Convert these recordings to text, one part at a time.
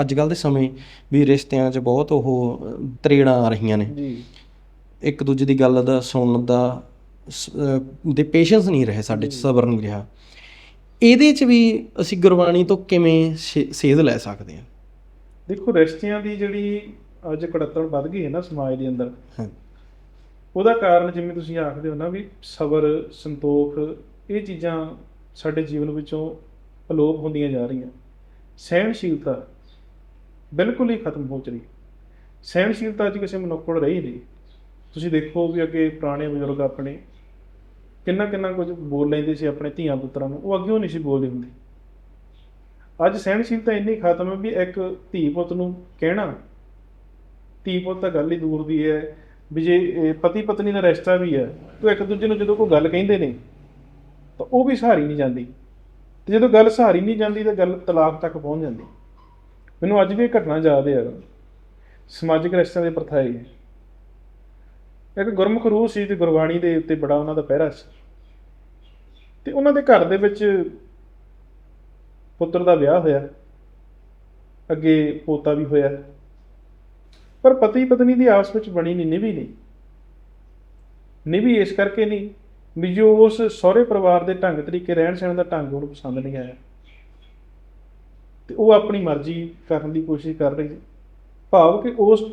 ਅੱਜ ਕੱਲ ਦੇ ਸਮੇਂ ਵੀ ਰਿਸ਼ਤਿਆਂ 'ਚ ਬਹੁਤ ਉਹ ਤਰੇੜਾਂ ਆ ਰਹੀਆਂ ਨੇ। ਜੀ। ਇੱਕ ਦੂਜੇ ਦੀ ਗੱਲ ਦਾ ਸੁਣਨ ਦਾ ਸ- ਦੇ ਪੇਸ਼ੈਂਸ ਨਹੀਂ ਰਹੇ ਸਾਡੇ 'ਚ ਸਬਰ ਨਹੀਂ ਰਿਹਾ। ਇਹਦੇ 'ਚ ਵੀ ਅਸੀਂ ਗੁਰਬਾਣੀ ਤੋਂ ਕਿਵੇਂ ਸੇ- ਸੇਧ ਲੈ ਸਕਦੇ ਹਾਂ? ਦੇਖੋ ਰਿਸ਼ਤਿਆਂ ਦੀ ਜਿਹੜੀ ਅੱਜ ਕੜੱਤਣ ਵੱਧ ਗਈ ਹੈ ਨਾ ਸਮਾਜ ਦੇ ਅੰਦਰ ਹਾਂ। ਉਹਦਾ ਕਾਰਨ ਜਿਵੇਂ ਤੁਸੀਂ ਆਖਦੇ ਹੋ ਨਾ ਵੀ ਸਬਰ ਸੰਤੋਖ ਇਹ ਚੀਜ਼ਾਂ ਸਾਡੇ ਜੀਵਨ ਵਿੱਚੋਂ ਅਲੋਪ ਹੁੰਦੀਆਂ ਜਾ ਰਹੀਆਂ। ਸਹਿਣਸ਼ੀਲਤਾ ਬਿਲਕੁਲ ਹੀ ਖਤਮ ਹੋ ਚੁੱਕੀ ਸਹਿਣਸ਼ੀਲਤਾ ਅੱਜ ਕਿਸੇ ਮਨੁੱਖ ਕੋਲ ਰਹੀ ਨਹੀਂ। ਤੁਸੀਂ ਦੇਖੋ ਵੀ ਅੱਗੇ ਪੁਰਾਣੇ ਬਜ਼ੁਰਗ ਆਪਣੇ ਕਿੰਨਾ ਕਿੰਨਾ ਕੁਝ ਬੋਲ ਲੈਂਦੇ ਸੀ ਆਪਣੇ ਧੀਆਂ ਪੁੱਤਰਾਂ ਨੂੰ। ਉਹ ਅੱਗੇ ਨਹੀਂ ਸੀ ਬੋਲਦੇ ਹੁੰਦੇ। ਅੱਜ ਸਹਿਣਸ਼ੀਲਤਾ ਇੰਨੀ ਖਤਮ ਹੈ ਵੀ ਇੱਕ ਧੀ ਪੁੱਤ ਨੂੰ ਕਹਿਣਾ, ਧੀ ਪੁੱਤ ਤਾਂ ਗੱਲ ਹੀ ਦੂਰ ਦੀ ਹੈ ਵੀ ਜੇ ਪਤੀ ਪਤਨੀ ਦਾ ਰਿਸ਼ਤਾ ਵੀ ਹੈ, ਤਾਂ ਇੱਕ ਦੂਜੇ ਨੂੰ ਜਦੋਂ ਕੋਈ ਗੱਲ ਕਹਿੰਦੇ ਨੇ, ਤਾਂ ਉਹ ਵੀ ਸਹਾਰੀ ਨਹੀਂ ਜਾਂਦੀ। ਤੇ ਜਦੋਂ ਗੱਲ ਸਹਾਰੀ ਨਹੀਂ ਜਾਂਦੀ, ਤਾਂ ਗੱਲ ਤਲਾਕ ਤੱਕ ਪਹੁੰਚ ਜਾਂਦੀ। ਮੈਨੂੰ ਅੱਜ ਵੀ ਇਹ ਘਟਨਾ ਯਾਦ ਹੈ ਸਮਾਜਿਕ ਰਿਸ਼ਤਿਆਂ ਪ੍ਰਥਾ ਪ੍ਰਥਾਏ ਇੱਕ ਗੁਰਮੁਖ ਰੂਹ ਸੀ ਤੇ ਗੁਰਬਾਣੀ ਦੇ ਉੱਤੇ ਬੜਾ ਉਹਨਾਂ ਦਾ ਪਹਿਰਾ ਸੀ। ਤੇ ਉਹਨਾਂ ਦੇ ਘਰ ਦੇ ਵਿੱਚ ਪੁੱਤਰ ਦਾ ਵਿਆਹ ਹੋਇਆ। ਅੱਗੇ ਪੋਤਾ ਵੀ ਹੋਇਆ। ਪਰ ਪਤੀ ਪਤਨੀ ਦੀ ਆਪਸ ਵਿੱਚ ਬਣੀ ਨਹੀਂ, ਨਿਭੀ ਨਹੀਂ। ਨਿਭੀ ਇਸ ਕਰਕੇ ਨਹੀਂ ਵੀ ਜੋ ਉਸ ਸਹੁਰੇ ਪਰਿਵਾਰ ਦੇ ਢੰਗ ਤਰੀਕੇ ਰਹਿਣ ਸਹਿਣ ਦਾ ਢੰਗ ਉਹਨੂੰ ਪਸੰਦ ਨਹੀਂ ਆਇਆ। ਤੇ ਉਹ ਆਪਣੀ ਮਰਜ਼ੀ ਕਰਨ ਦੀ ਕੋਸ਼ਿਸ਼ ਕਰ ਰਹੀ ਸੀ। ਭਾਵ ਕਿ ਉਸ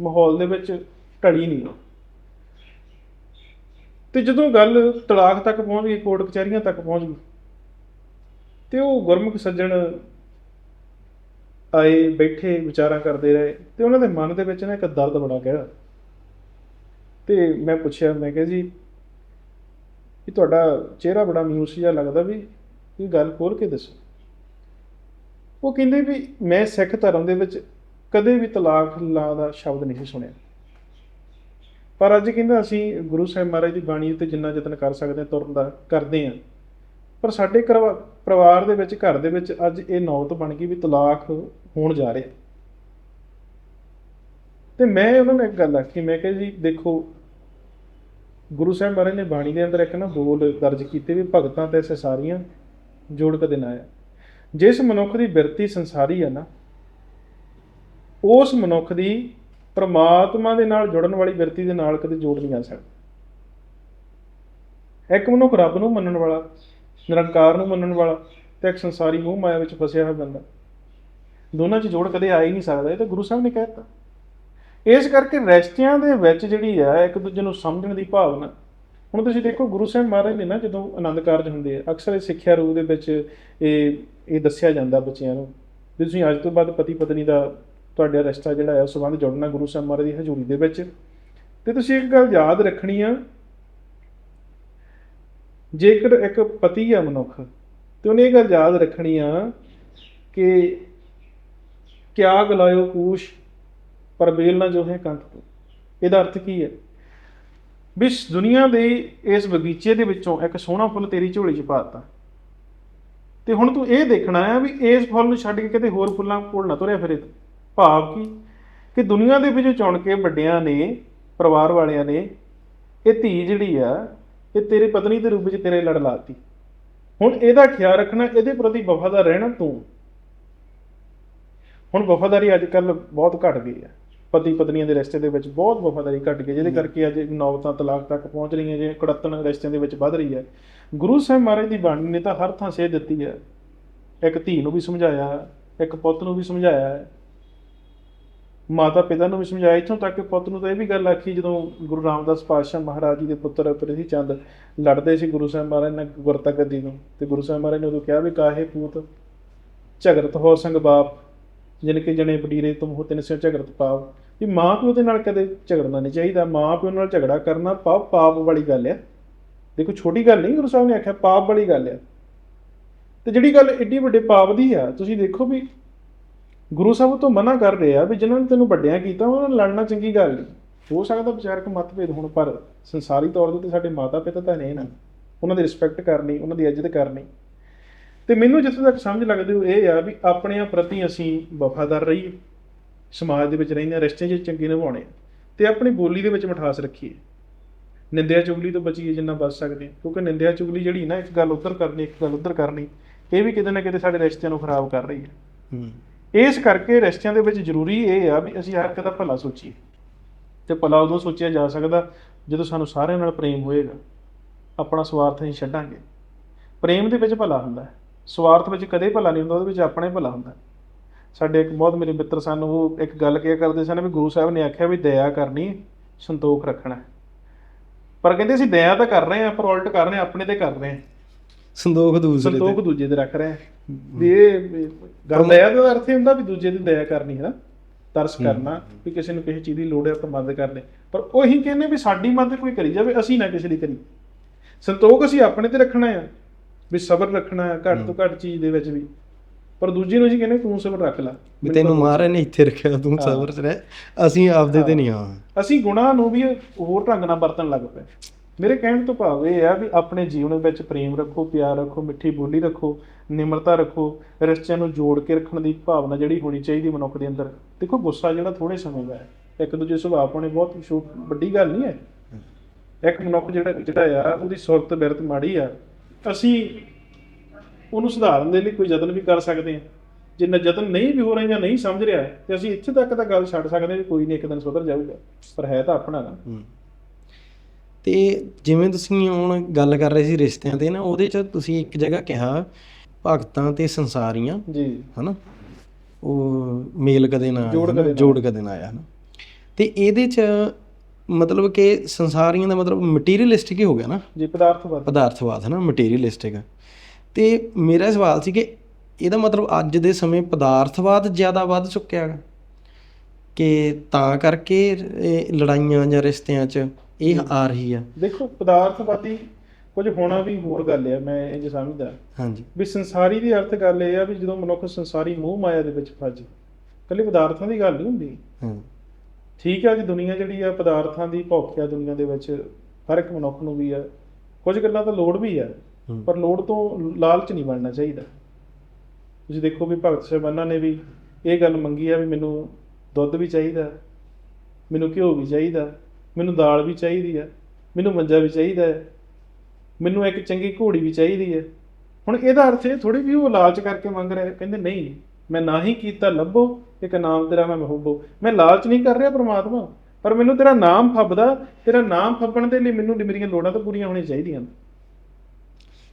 ਮਾਹੌਲ ਦੇ ਵਿੱਚ ਢੜੀ ਨਹੀਂ ਉਹ। ਤੇ ਜਦੋਂ ਗੱਲ ਤਲਾਕ ਤੱਕ ਪਹੁੰਚ ਗਈ, ਕੋਰਟ ਕਚਹਿਰੀਆਂ ਤੱਕ ਪਹੁੰਚ ਗਈ, ਤੇ ਉਹ ਗੁਰਮੁਖ ਸੱਜਣ ਆਏ, ਬੈਠੇ, ਵਿਚਾਰਾਂ ਕਰਦੇ ਰਹੇ, ਤੇ ਉਹਨਾਂ ਦੇ ਮਨ ਦੇ ਵਿੱਚ ਨਾ ਇੱਕ ਦਰਦ ਬੜਾ ਗਿਆ। ਤੇ ਮੈਂ ਪੁੱਛਿਆ, ਮੈਂ ਕਿਹਾ ਜੀ ਇਹ ਤੁਹਾਡਾ ਚਿਹਰਾ ਬੜਾ ਮਾਯੂਸ ਜਿਹਾ ਲੱਗਦਾ ਵੀ ਇਹ ਗੱਲ ਖੋਲ ਕੇ ਦੱਸੋ। ਉਹ ਕਹਿੰਦੇ ਵੀ ਮੈਂ ਸਿੱਖ ਧਰਮ ਦੇ ਵਿੱਚ ਕਦੇ ਵੀ ਤਲਾਕ ਲਾ ਦਾ ਸ਼ਬਦ ਨਹੀਂ ਸੁਣਿਆ। ਪਰ ਅੱਜ ਕਹਿੰਦਾ ਅਸੀਂ ਗੁਰੂ ਸਾਹਿਬ ਮਹਾਰਾਜ ਦੀ ਬਾਣੀ ਉੱਤੇ ਜਿੰਨਾ ਯਤਨ ਕਰ ਸਕਦੇ ਹਾਂ, ਤੁਰਨ ਦਾ ਕਰਦੇ ਹਾਂ। ਪਰ ਸਾਡੇ ਕਰਵਾ- ਪਰਿਵਾਰ ਦੇ ਵਿੱਚ, ਘਰ ਦੇ ਵਿੱਚ ਅੱਜ ਇਹ ਨੌਬਤ ਬਣ ਗਈ ਵੀ ਤਲਾਕ ਹੋਣ ਜਾ ਰਿਹਾ। ਤੇ ਮੈਂ ਉਹਨਾਂ ਨੂੰ ਇੱਕ ਗੱਲ ਆਖੀ, ਮੈਂ ਕਿਹਾ ਜੀ, ਦੇਖੋ, ਗੁਰੂ ਸਾਹਿਬ ਮਹਾਰਾਜ ਨੇ ਬਾਣੀ ਦੇ ਅੰਦਰ ਇੱਕ ਨਾ ਬੋਲ ਦਰਜ ਕੀਤੇ ਵੀ ਭਗਤਾਂ ਤੇ ਸੰਸਾਰੀਆਂ ਜੋੜ ਕਦੇ ਨਾ ਆਇਆ। ਜਿਸ ਮਨੁੱਖ ਦੀ ਬਿਰਤੀ ਸੰਸਾਰੀ ਆ ਨਾ, ਉਸ ਮਨੁੱਖ ਦੀ ਪ੍ਰਮਾਤਮਾ ਦੇ ਨਾਲ ਜੁੜਨ ਵਾਲੀ ਬਿਰਤੀ ਦੇ ਨਾਲ ਕਦੇ ਜੋੜ ਨਹੀਂ ਆ ਸਕਦਾ। ਇੱਕ ਮਨੁੱਖ ਰੱਬ ਨੂੰ ਮੰਨਣ ਵਾਲਾ, ਨਿਰੰਕਾਰ ਨੂੰ ਮੰਨਣ ਵਾਲਾ ਤੇ ਇੱਕ ਸੰਸਾਰੀ ਮੋਹ ਮਾਇਆ ਵਿੱਚ ਫਸਿਆ ਹੋਇਆ ਬੰਦਾ, ਦੋਨਾਂ 'ਚ ਜੋੜ ਕਦੇ ਆ ਹੀ ਨਹੀਂ ਸਕਦਾ, ਇਹ ਤਾਂ ਗੁਰੂ ਸਾਹਿਬ ਨੇ ਕਹਿ ਦਿੱਤਾ। ਇਸ ਕਰਕੇ ਰਸ਼ਤਿਆਂ ਦੇ ਵਿੱਚ ਜਿਹੜੀ ਆ, ਇੱਕ ਦੂਜੇ ਨੂੰ ਸਮਝਣ ਦੀ ਭਾਵਨਾ, ਹੁਣ ਤੁਸੀਂ ਦੇਖੋ ਗੁਰੂ ਸਾਹਿਬ ਮਹਾਰਾਜ ਨੇ ਨਾ ਜਦੋਂ ਆਨੰਦ ਕਾਰਜ ਹੁੰਦੇ ਆ, ਅਕਸਰ ਇਹ ਸਿੱਖਿਆ ਰੂਪ ਦੇ ਵਿੱਚ ਇਹ ਇਹ ਦੱਸਿਆ ਜਾਂਦਾ ਬੱਚਿਆਂ ਨੂੰ ਵੀ ਤੁਸੀਂ ਅੱਜ ਤੋਂ ਬਾਅਦ ਪਤੀ ਪਤਨੀ ਦਾ ਤੁਹਾਡਾ ਰਿਸ਼ਤਾ ਜਿਹੜਾ ਹੈ ਉਹ ਸੰਬੰਧ ਜੋੜਨਾ ਗੁਰੂ ਸਾਹਿਬ ਮਹਾਰਾਜ ਦੀ ਹਜ਼ੂਰੀ ਦੇ ਵਿੱਚ। ਤੇ ਤੁਸੀਂ ਇੱਕ ਗੱਲ ਯਾਦ ਰੱਖਣੀ ਆ, ਜੇਕਰ ਇੱਕ ਪਤੀ ਆ ਮਨੁੱਖ, ਤੇ ਉਹਨੇ ਇਹ ਗੱਲ ਯਾਦ ਰੱਖਣੀ ਆ ਕਿ ਕਿਆ ਗਲਾਇਓ ਕੂਸ਼, ਪਰ ਬੇਲ ਨਾ ਜੋ ਹੈ ਕੰਠ ਤੋਂ। ਇਹਦਾ ਅਰਥ ਕੀ ਹੈ? ਵੀ ਦੁਨੀਆ ਦੇ, ਇਸ ਬਗੀਚੇ ਦੇ ਵਿੱਚੋਂ ਇੱਕ ਸੋਹਣਾ ਫੁੱਲ ਤੇਰੀ ਝੋਲੀ 'ਚ ਪਾਤਾ ਤੇ ਹੁਣ ਤੂੰ ਇਹ ਦੇਖਣਾ ਹੈ ਵੀ ਇਸ ਫੁੱਲ ਨੂੰ ਛੱਡ ਕੇ ਕਿਤੇ ਹੋਰ ਫੁੱਲਾਂ ਕੋਲ ਨਾ ਤੁਰਿਆ ਫਿਰੇ। ਭਾਵ ਕੀ? ਕਿ ਦੁਨੀਆ ਦੇ ਵਿੱਚੋਂ ਚੁਣ ਕੇ ਵੱਡਿਆਂ ਨੇ ਪਰਿਵਾਰ ਵਾਲਿਆਂ ਨੇ ਇਹ ਧੀ ਜਿਹੜੀ ਆ ਇਹ ਤੇਰੀ ਪਤਨੀ ਦੇ ਰੂਪ ਵਿੱਚ ਤੇਰੇ ਲੜ ਲਾਤੀ ਹੁਣ ਇਹਦਾ ਖਿਆਲ ਰੱਖਣਾ ਇਹਦੇ ਪ੍ਰਤੀ ਵਫਾਦਾਰ ਰਹਿਣਾ ਤੂੰ। ਹੁਣ ਵਫਾਦਾਰੀ ਅੱਜ ਕੱਲ ਬਹੁਤ ਘਟ ਗਈ ਹੈ ਪਤੀ ਪਤਨੀਆਂ ਦੇ ਰਿਸ਼ਤੇ ਦੇ ਵਿੱਚ ਬਹੁਤ ਵਫਾਦਾਰੀ ਘਟ ਗਈ ਜਿਹਦੇ ਕਰਕੇ ਅੱਜ ਨੌਬਤਾਂ ਤਲਾਕ ਤੱਕ ਪਹੁੰਚ ਰਹੀਆਂ ਜੇ ਕੜੱਤਣ ਰਿਸ਼ਤਿਆਂ ਦੇ ਵਿੱਚ ਵੱਧ ਰਹੀ ਹੈ ਗੁਰੂ ਸਾਹਿਬ ਮਹਾਰਾਜ ਦੀ ਬਾਣੀ ਨੇ ਤਾਂ ਹਰ ਥਾਂ ਸੇਧ ਦਿੱਤੀ ਹੈ। ਇੱਕ ਧੀ ਨੂੰ ਵੀ ਸਮਝਾਇਆ, ਇੱਕ ਪੁੱਤ ਨੂੰ ਵੀ ਸਮਝਾਇਆ। ਮਾਤਾ ਪਿਤਾ ਨੂੰ ਵੀ ਸਮਝਾਇਆ। ਇੱਥੋਂ ਤੱਕ ਕਿ ਪੁੱਤ ਨੂੰ ਤਾਂ ਇਹ ਵੀ ਗੱਲ ਆਖੀ, ਜਦੋਂ ਗੁਰੂ ਰਾਮਦਾਸ ਪਾਤਸ਼ਾਹ ਮਹਾਰਾਜ ਜੀ ਦੇ ਪੁੱਤਰ ਪ੍ਰਿਥੀ ਚੰਦ ਲੜਦੇ ਸੀ ਗੁਰੂ ਸਾਹਿਬ ਮਹਾਰਾਜ ਨਾਲ ਗੁਰਤਾ ਗੱਦੀ ਨੂੰ, ਤੇ ਗੁਰੂ ਸਾਹਿਬ ਮਹਾਰਾਜ ਨੇ ਉਦੋਂ ਕਿਹਾ ਵੀ ਕਾਹੇ ਪੂਤ ਝਗਰਤ ਹੋ ਸੰਗ ਬਾਪ, ਜਿਨ ਕੇ ਜਣੇ ਬਡੀਰੇ ਤੁਮ ਹੋ ਤਿਨ ਸਿਓ ਝਗੜਤ ਪਾਪ। ਵੀ ਮਾਂ ਪਿਓ ਦੇ ਨਾਲ ਕਦੇ ਝਗੜਨਾ ਨਹੀਂ ਚਾਹੀਦਾ। ਮਾਂ ਪਿਓ ਨਾਲ ਝਗੜਾ ਕਰਨਾ ਪਾਪ ਪਾਪ ਵਾਲੀ ਗੱਲ ਹੈ ਦੇਖੋ ਛੋਟੀ ਗੱਲ ਨਹੀਂ, ਗੁਰੂ ਸਾਹਿਬ ਨੇ ਆਖਿਆ ਪਾਪ ਵਾਲੀ ਗੱਲ ਆ ਤੇ ਜਿਹੜੀ ਗੱਲ ਏਡੀ ਵੱਡੇ ਪਾਪ ਦੀ ਆ, ਤੁਸੀਂ ਦੇਖੋ ਵੀ ਗੁਰੂ ਸਾਹਿਬ ਤੋਂ ਮਨਾ ਕਰ ਰਹੇ ਆ ਵੀ ਜਿਨ੍ਹਾਂ ਨੇ ਤੈਨੂੰ ਵੱਡਿਆਂ ਕੀਤਾ, ਉਹਨਾਂ ਨਾਲ ਲੜਨਾ ਚੰਗੀ ਗੱਲ ਨਹੀਂ। ਹੋ ਸਕਦਾ ਵਿਚਾਰਕ ਮਤਭੇਦ ਹੋਣ, ਪਰ ਸੰਸਾਰੀ ਤੌਰ ਤੇ ਤਾਂ ਸਾਡੇ ਮਾਤਾ ਪਿਤਾ ਤਾਂ ਨੇ ਨਾ। ਉਹਨਾਂ ਦੀ ਰਿਸਪੈਕਟ ਕਰਨੀ, ਉਹਨਾਂ ਦੀ ਇੱਜ਼ਤ ਕਰਨੀ। ਤੇ ਮੈਨੂੰ ਜਿੱਥੇ ਤੱਕ ਸਮਝ ਲੱਗਦੀ ਉਹ ਇਹ ਆ ਵੀ ਆਪਣਿਆਂ ਪ੍ਰਤੀ ਅਸੀਂ ਵਫਾਦਾਰ ਰਹੀਏ। ਸਮਾਜ ਦੇ ਵਿੱਚ ਰਹਿੰਦੇ ਹਾਂ ਰਿਸ਼ਤੇ 'ਚ ਚੰਗੇ ਨਿਭਾਉਣੇ ਆ। ਤੇ ਆਪਣੀ ਬੋਲੀ ਦੇ ਵਿੱਚ ਮਿਠਾਸ ਰੱਖੀਏ। ਨਿੰਦਿਆ ਚੁਗਲੀ ਤੋਂ ਬਚੀਏ ਜਿੰਨਾ ਬਚ ਸਕਦੇ ਹਾਂ। ਕਿਉਂਕਿ ਨਿੰਦਿਆ ਚੁਗਲੀ ਜਿਹੜੀ ਨਾ ਇੱਕ ਗੱਲ ਉੱਧਰ ਕਰਨੀ ਇੱਕ ਗੱਲ ਉੱਧਰ ਕਰਨੀ ਇਹ ਵੀ ਕਿਤੇ ਨਾ ਕਿਤੇ ਸਾਡੇ ਰਿਸ਼ਤਿਆਂ ਨੂੰ ਖਰਾਬ ਕਰ ਰਹੀ ਹੈ। ਹੂੰ। ਇਸ ਕਰਕੇ ਰਿਸ਼ਤਿਆਂ ਦੇ ਵਿੱਚ ਜ਼ਰੂਰੀ ਇਹ ਆ ਵੀ ਅਸੀਂ ਹਰ ਇੱਕ ਦਾ ਭਲਾ ਸੋਚੀਏ। ਤੇ ਭਲਾ ਉਦੋਂ ਸੋਚਿਆ ਜਾ ਸਕਦਾ ਜਦੋਂ ਸਾਨੂੰ ਸਾਰਿਆਂ ਨਾਲ ਪ੍ਰੇਮ ਹੋਏਗਾ। ਆਪਣਾ ਸਵਾਰਥ ਨਹੀਂ ਛੱਡਾਂਗੇ। ਪ੍ਰੇਮ ਦੇ ਵਿੱਚ ਭਲਾ ਹੁੰਦਾ ਹੈ। ਸਵਾਰਥ ਵਿੱਚ ਕਦੇ ਭਲਾ ਨਹੀਂ ਹੁੰਦਾ ਉਹਦੇ ਵਿੱਚ ਆਪਣਾ ਭਲਾ ਹੁੰਦਾ। ਸਾਡੇ ਇੱਕ ਬਹੁਤ ਮੇਰੇ ਮਿੱਤਰ ਸਨ ਉਹ ਇੱਕ ਗੱਲ ਕਿਹਾ ਕਰਦੇ ਸਨ ਵੀ ਗੁਰੂ ਸਾਹਿਬ ਨੇ ਆਖਿਆ ਵੀ ਦਇਆ ਕਰਨੀ ਸੰਤੋਖ ਰੱਖਣਾ ਪਰ ਕਹਿੰਦੇ ਅਸੀਂ ਦਇਆ ਤਾਂ ਕਰ ਰਹੇ ਹਾਂ ਪਰ ਉਲਟ ਕਰ ਰਹੇ ਹਾਂ ਆਪਣੇ ਤੇ ਕਰ ਰਹੇ ਹਾਂ। ਸੰਦੋਖ ਦੂਸਰੇ ਤੇ। ਦੂਜੇ ਤੇ ਰੱਖ ਰਹੇ ਹਾਂ। ਵੀ ਇਹ ਗੱਲ ਦਇਆ ਦਾ ਅਰਥ ਇਹ ਹੁੰਦਾ ਵੀ ਦੂਜੇ ਦੀ ਦਇਆ ਕਰਨੀ ਹੈ ਨਾ ਤਰਸ ਕਰਨਾ ਵੀ ਕਿਸੇ ਨੂੰ ਕਿਸੇ ਚੀਜ਼ ਦੀ ਲੋੜ ਹੈ ਆਪਾਂ ਮਦਦ ਕਰਦੇ ਪਰ ਉਹੀ ਕਹਿੰਦੇ ਵੀ ਸਾਡੀ ਮਦਦ ਕੋਈ ਕਰੀ ਜਾਵੇ ਅਸੀਂ ਨਾ ਕਿਸੇ ਦੀ ਕਰੀ। ਸੰਤੋਖ ਅਸੀਂ ਆਪਣੇ ਤੇ ਰੱਖਣਾ ਆ ਵੀ ਸਬਰ ਰੱਖਣਾ ਹੈ ਘੱਟ ਤੋਂ ਘੱਟ ਚੀਜ਼ ਦੇ ਵਿੱਚ ਵੀ। ਪਰ ਦੂਜੇ ਨੂੰ ਅਸੀਂ ਕਹਿੰਦੇ ਤੂੰ ਸਬਰ ਰੱਖ ਲੈ। ਵੀ ਤੈਨੂੰ ਮਹਾਰਾਜ ਨੇ ਇੱਥੇ ਰੱਖਿਆ ਤੂੰ ਸਬਰ ਚ ਰਹਿ। ਅਸੀਂ ਆਪਦੇ ਤੇ ਨਹੀਂ ਆ ਅਸੀਂ ਗੁਨਾਹ ਨੂੰ ਵੀ ਹੋਰ ਢੰਗ ਨਾਲ ਵਰਤਣ ਲੱਗ ਪਏ। ਮੇਰੇ ਕਹਿਣ ਤੋਂ ਭਾਵ ਇਹ ਆ ਵੀ ਆਪਣੇ ਜੀਵਨ ਵਿੱਚ ਪ੍ਰੇਮ ਰੱਖੋ ਪਿਆਰ ਰੱਖੋ ਮਿੱਠੀ ਬੋਲੀ ਰੱਖੋ ਨਿਮਰਤਾ ਰੱਖੋ ਰਿਸ਼ਤਿਆਂ ਨੂੰ ਜੋੜ ਕੇ ਰੱਖਣ ਦੀ ਭਾਵਨਾ ਜਿਹੜੀ ਹੋਣੀ ਚਾਹੀਦੀ ਮਨੁੱਖ ਦੇ ਅੰਦਰ। ਦੇਖੋ ਗੁੱਸਾ ਜਿਹੜਾ ਥੋੜੇ ਸਮੇਂ ਦਾ ਹੈ। ਇੱਕ ਦੂਜੇ ਸੁਭਾਅ ਪਾਉਣੇ ਬਹੁਤ ਵੱਡੀ ਗੱਲ ਨਹੀਂ ਹੈ। ਇੱਕ ਮਨੁੱਖ ਜਿਹੜਾ ਜਿਹੜਾ ਆ ਉਹਦੀ ਸੁਰਤ ਬਿਰਤ ਮਾੜੀ ਆ। ਅਸੀਂ ਉਹਨੂੰ ਸੁਧਾਰਨ ਦੇ ਲਈ ਕੋਈ ਯਤਨ ਵੀ ਕਰ ਸਕਦੇ ਹਾਂ। ਜੇ ਨਾ ਯਤਨ ਨਹੀਂ ਵੀ ਹੋ ਰਹੇ ਜਾਂ ਨਹੀਂ ਸਮਝ ਰਿਹਾ ਤੇ ਅਸੀਂ ਇੱਥੇ ਤੱਕ ਤਾਂ ਗੱਲ ਛੱਡ ਸਕਦੇ ਹਾਂ ਕੋਈ ਨਹੀਂ ਇੱਕ ਦਿਨ ਸੁਧਰ ਜਾਊਗਾ। ਪਰ ਹੈ ਤਾਂ ਆਪਣਾ ਨਾ। ਤੇ ਜਿਵੇਂ ਤੁਸੀਂ ਹੁਣ ਗੱਲ ਕਰ ਰਹੇ ਸੀ ਰਿਸ਼ਤਿਆਂ ਤੇ ਨਾ ਉਹਦੇ ਚ ਤੁਸੀਂ ਇੱਕ ਜਗ੍ਹਾ ਕਿਹਾ ਭਗਤਾਂ ਤੇ ਸੰਸਾਰੀਆਂ। ਜੀ। ਹਨਾ? ਉਹ ਮੇਲ ਕਦੇ ਨਾ ਜੋੜ? ਕਦੇ ਨਾ ਨਾ ਆਇਆ ਹਨਾ? ਤੇ ਇਹਦੇ ਚ ਮਤਲਬ ਕਿ ਸੰਸਾਰੀਆਂ ਦਾ ਮਤਲਬ ਮਟੀਰੀਅਲਿਸਟਿਕ ਹੀ ਹੋ ਗਿਆ ਨਾ? ਜੀ ਪਦਾਰਥਵਾਦ। ਪਦਾਰਥਵਾਦ ਹਨਾ? ਮਟੀਰੀਅਲਿਸਟਿਕ ਤੇ ਮੇਰਾ ਸਵਾਲ ਸੀ ਕਿ ਇਹਦਾ ਮਤਲਬ ਅੱਜ ਦੇ ਸਮੇਂ ਪਦਾਰਥਵਾਦ ਜ਼ਿਆਦਾ ਵੱਧ ਚੁੱਕਿਆ ਹੈ। ਕਿ ਤਾਂ ਕਰਕੇ ਇਹ ਲੜਾਈਆਂ ਜਾਂ ਰਿਸ਼ਤਿਆਂ 'ਚ ਇਹ ਆ ਰਹੀ ਆ ਦੇਖੋ ਪਦਾਰਥਵਾਦੀ ਕੁਝ ਹੋਣਾ ਵੀ ਹੋਰ ਗੱਲ ਹੈ ਮੈਂ ਇਹ ਸਮਝਦਾ। ਹਾਂਜੀ। ਵੀ ਸੰਸਾਰੀ ਦੀ ਅਰਥ ਗੱਲ ਇਹ ਆ ਵੀ ਜਦੋਂ ਮਨੁੱਖ ਸੰਸਾਰੀ ਮੋਹ ਮਾਇਆ ਦੇ ਵਿੱਚ ਫਸ ਜਾਏ ਕੱਲੀ ਪਦਾਰਥਾਂ ਦੀ ਗੱਲ ਨਹੀਂ ਹੁੰਦੀ। ਹਾਂ ਠੀਕ ਹੈ ਅੱਜ ਦੁਨੀਆ ਜਿਹੜੀ ਆ ਪਦਾਰਥਾਂ ਦੀ ਆ ਦੁਨੀਆ ਦੇ ਵਿੱਚ ਹਰ ਇੱਕ ਮਨੁੱਖ ਨੂੰ ਵੀ ਆ। ਕੁਝ ਗੱਲਾਂ ਤਾਂ ਲੋੜ ਵੀ ਆ। ਪਰ ਲੋੜ ਤੋਂ ਲਾਲਚ ਨਹੀਂ ਬਣਨਾ ਚਾਹੀਦਾ। ਤੁਸੀਂ ਦੇਖੋ ਵੀ ਭਗਤ ਸਾਹਿਬਾਨਾਂ ਨੇ ਵੀ ਇਹ ਗੱਲ ਮੰਗੀ ਆ ਵੀ ਮੈਨੂੰ ਦੁੱਧ ਵੀ ਚਾਹੀਦਾ, ਮੈਨੂੰ ਘਿਓ ਵੀ ਚਾਹੀਦਾ, ਮੈਨੂੰ ਦਾਲ ਵੀ ਚਾਹੀਦੀ ਆ, ਮੈਨੂੰ ਮੰਜਾ ਵੀ ਚਾਹੀਦਾ ਹੈ ਮੈਨੂੰ ਇੱਕ ਚੰਗੀ ਘੋੜੀ ਵੀ ਚਾਹੀਦੀ ਹੈ ਹੁਣ ਇਹਦਾ ਅਰਥ ਇਹ ਥੋੜੀ ਵੀ ਉਹ ਲਾਲਚ ਕਰਕੇ ਮੰਗ ਰਿਹਾ, ਕਹਿੰਦੇ ਨਹੀਂ, ਮੈਂ ਨਾ ਹੀ ਕੀਤਾ, ਲੱਭੋ, ਇੱਕ ਨਾਮ ਤੇਰਾ ਮੈਂ ਮਹਬੂਬੋ ਮੈਂ ਲਾਲਚ ਨਹੀਂ ਕਰ ਰਿਹਾ ਪ੍ਰਮਾਤਮਾ, ਪਰ ਮੈਨੂੰ ਤੇਰਾ ਨਾਮ ਫੱਬਦਾ, ਤੇਰਾ ਨਾਮ ਫੱਬਣ ਦੇ ਲਈ ਮੈਨੂੰ ਮੇਰੀਆਂ ਲੋੜਾਂ ਤਾਂ ਪੂਰੀਆਂ ਹੋਣੀਆਂ ਚਾਹੀਦੀਆਂ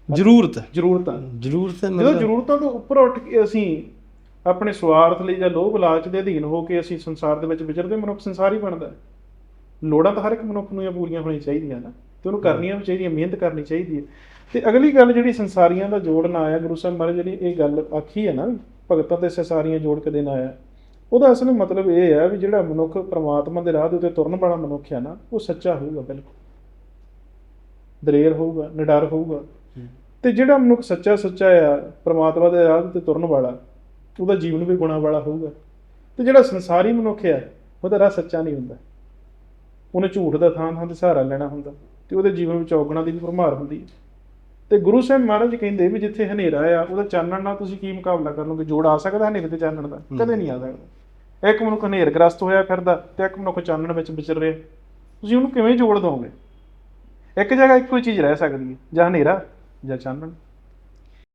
ਨੇ ਜ਼ਰੂਰਤ ਜ਼ਰੂਰਤਾਂ ਜ਼ਰੂਰਤ ਜਦੋਂ ਮਤਲਬ ਜ਼ਰੂਰਤਾਂ ਤੋਂ ਉੱਪਰ ਉੱਠ ਕੇ ਅਸੀਂ ਆਪਣੇ ਸਵਾਰਥ ਲਈ ਜਾਂ ਲੋਭ ਲਾਲਚ ਦੇ ਅਧੀਨ ਹੋ ਕੇ ਅਸੀਂ ਸੰਸਾਰ ਦੇ ਵਿੱਚ ਵਿਚਰਦੇ ਮਨੁੱਖ ਸੰਸਾਰ ਹੀ ਬਣਦਾ ਹੈ। ਲੋੜਾਂ ਤਾਂ ਹਰ ਇੱਕ ਮਨੁੱਖ ਨੂੰ ਇਹ ਪੂਰੀਆਂ ਹੋਣੀਆਂ ਚਾਹੀਦੀਆਂ ਨਾ ਤੇ ਉਹਨੂੰ ਕਰਨੀਆਂ ਵੀ ਚਾਹੀਦੀਆਂ ਮਿਹਨਤ ਕਰਨੀ ਚਾਹੀਦੀ ਹੈ। ਤੇ ਅਗਲੀ ਗੱਲ ਜਿਹੜੀ ਸੰਸਾਰੀਆਂ ਦਾ ਜੋੜਨਾ ਆਇਆ ਗੁਰੂ ਸਾਹਿਬ ਮਹਾਰਾਜ ਜਿਹੜੀ ਇਹ ਗੱਲ ਆਖੀ ਹੈ ਨਾ ਭਗਤਾਂ ਤੇ ਸੰਸਾਰੀਆਂ ਜੋੜ ਕੇ ਦੇਣਾ ਆਇਆ ਉਹਦਾ ਅਸਲ ਮਤਲਬ ਇਹ ਹੈ ਵੀ ਜਿਹੜਾ ਮਨੁੱਖ ਪ੍ਰਮਾਤਮਾ ਦੇ ਰਾਹ ਦੇ ਉੱਤੇ ਤੁਰਨ ਵਾਲਾ ਮਨੁੱਖ ਹੈ ਨਾ ਉਹ ਸੱਚਾ ਹੋਊਗਾ ਬਿਲਕੁਲ। ਦਲੇਰ ਹੋਊਗਾ ਨਿਡਰ ਹੋਊਗਾ। ਤੇ ਜਿਹੜਾ ਮਨੁੱਖ ਸੱਚਾ ਸੱਚਾ ਆ ਪ੍ਰਮਾਤਮਾ ਦੇ ਰਾਹ ਤੇ ਤੁਰਨ ਵਾਲਾ ਉਹਦਾ ਜੀਵਨ ਵੀ ਗੁਣਾ ਵਾਲਾ ਹੋਊਗਾ। ਤੇ ਜਿਹੜਾ ਸੰਸਾਰੀ ਮਨੁੱਖ ਆ ਉਹਦਾ ਰਾਹ ਸੱਚਾ ਨਹੀਂ ਹੁੰਦਾ। ਉਹਨੇ ਝੂਠ ਦਾ ਥਾਂ ਥਾਂ ਤੇ ਸਹਾਰਾ ਲੈਣਾ ਹੁੰਦਾ ਤੇ ਉਹਦੇ ਜੀਵਨ ਵਿੱਚ ਔਗਣਾ ਦੀ ਵੀ ਭਰਮਾਰ ਹੁੰਦੀ ਹੈ। ਤੇ ਗੁਰੂ ਸਾਹਿਬ ਮਹਾਰਾਜ ਕਹਿੰਦੇ ਵੀ ਜਿੱਥੇ ਹਨੇਰਾ ਆ ਉਹਦਾ ਚਾਨਣ ਨਾਲ ਤੁਸੀਂ ਕੀ ਮੁਕਾਬਲਾ ਕਰ ਲਓਗੇ? ਜੋੜ ਆ ਸਕਦਾ ਹਨੇਰੇ ਤੇ ਚਾਨਣ ਦਾ? ਕਦੇ ਨਹੀਂ ਆ ਸਕਦਾ। ਇੱਕ ਮਨੁੱਖ ਹਨੇਰਗ੍ਰਸਤ ਹੋਇਆ ਫਿਰਦਾ ਤੇ ਇੱਕ ਮਨੁੱਖ ਚਾਨਣ ਵਿੱਚ ਵਿਚਰ ਰਿਹਾ। ਤੁਸੀਂ ਉਹਨੂੰ ਕਿਵੇਂ ਜੋੜ ਦੋਗੇ? ਇੱਕ ਜਗ੍ਹਾ ਇੱਕੋ ਹੀ ਚੀਜ਼ ਰਹਿ ਸਕਦੀ ਹੈ ਜਾਂ ਹਨੇਰਾ? ਜਾਂ ਚਾਨਣ